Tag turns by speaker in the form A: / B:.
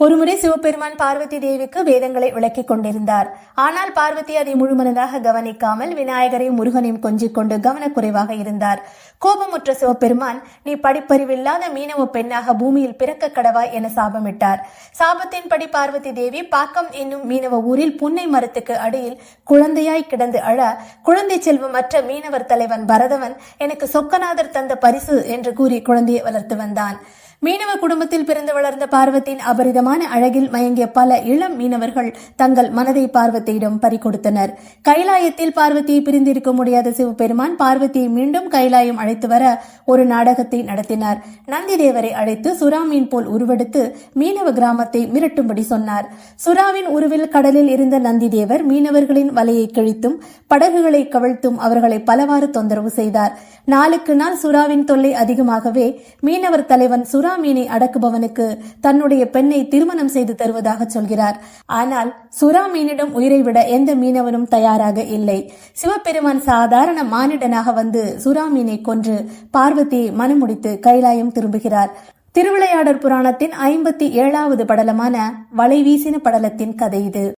A: ஒருமுறை சிவபெருமான் பார்வதி தேவிக்கு வேதங்களை விளக்கிக் கொண்டிருந்தார். ஆனால் பார்வதி அதை முழுமனதாக கவனிக்காமல் விநாயகரையும் முருகனையும் கொஞ்சிக் கொண்டு கவனக்குறைவாக இருந்தார். கோபமுற்ற சிவபெருமான் நீ படிப்பறிவில்லாத மீனவ பெண்ணாக பூமியில் பிறக்க கடவாய் என சாபமிட்டார். சாபத்தின்படி பார்வதி தேவி பாக்கம் என்னும் மீனவ ஊரில் புன்னை மரத்துக்கு அடியில் குழந்தையாய் கிடந்து அழ குழந்தை செல்வம் மற்ற மீனவர் தலைவன் பரதவன் எனக்கு சொக்கநாதர் தந்த பரிசு என்று கூறி குழந்தையை வளர்த்து வந்தான். மீனவ குடும்பத்தில் பிறந்து வளர்ந்த பார்வத்தின் அபரிதமான அழகில் மயங்கிய பல இளம் மீனவர்கள் தங்கள் மனதை பார்வதியிடம் பறிகொடுத்தனர். கைலாயத்தில் பார்வதியை பிரிந்திருக்க முடியாத சிவபெருமான் பார்வதியை மீண்டும் கைலாயம் அழைத்து வர ஒரு நாடகத்தை நடத்தினார். நந்தி தேவரை அழைத்து சுறா மீன் போல் உருவெடுத்து மீனவ கிராமத்தை மிரட்டும்படி சொன்னார். சுறாவின் உருவில் கடலில் இருந்த நந்தி தேவர் மீனவர்களின் வலையை கிழித்தும் படகுகளை கவிழ்த்தும் அவர்களை பலவாறு தொந்தரவு செய்தார். நாளுக்கு நாள் சுறாவின் தொல்லை அதிகமாகவே மீனவர் தலைவன் சுறா சுறாமீனை அடக்குபவனுக்கு தன்னுடைய பெண்ணை திருமணம் செய்து தருவதாக சொல்கிறார். ஆனால் சுறா மீனிடம் உயிரை விட எந்த மீனவனும் தயாராக இல்லை. சிவபெருமான் சாதாரண மானிடனாக வந்து சுறா மீனை கொன்று பார்வதியை மனமுடித்து கைலாயம் திரும்புகிறார். திருவிளையாடற் புராணத்தின் ஐம்பத்தி ஏழாவது படலமான வலைவீசின படலத்தின் கதை இது.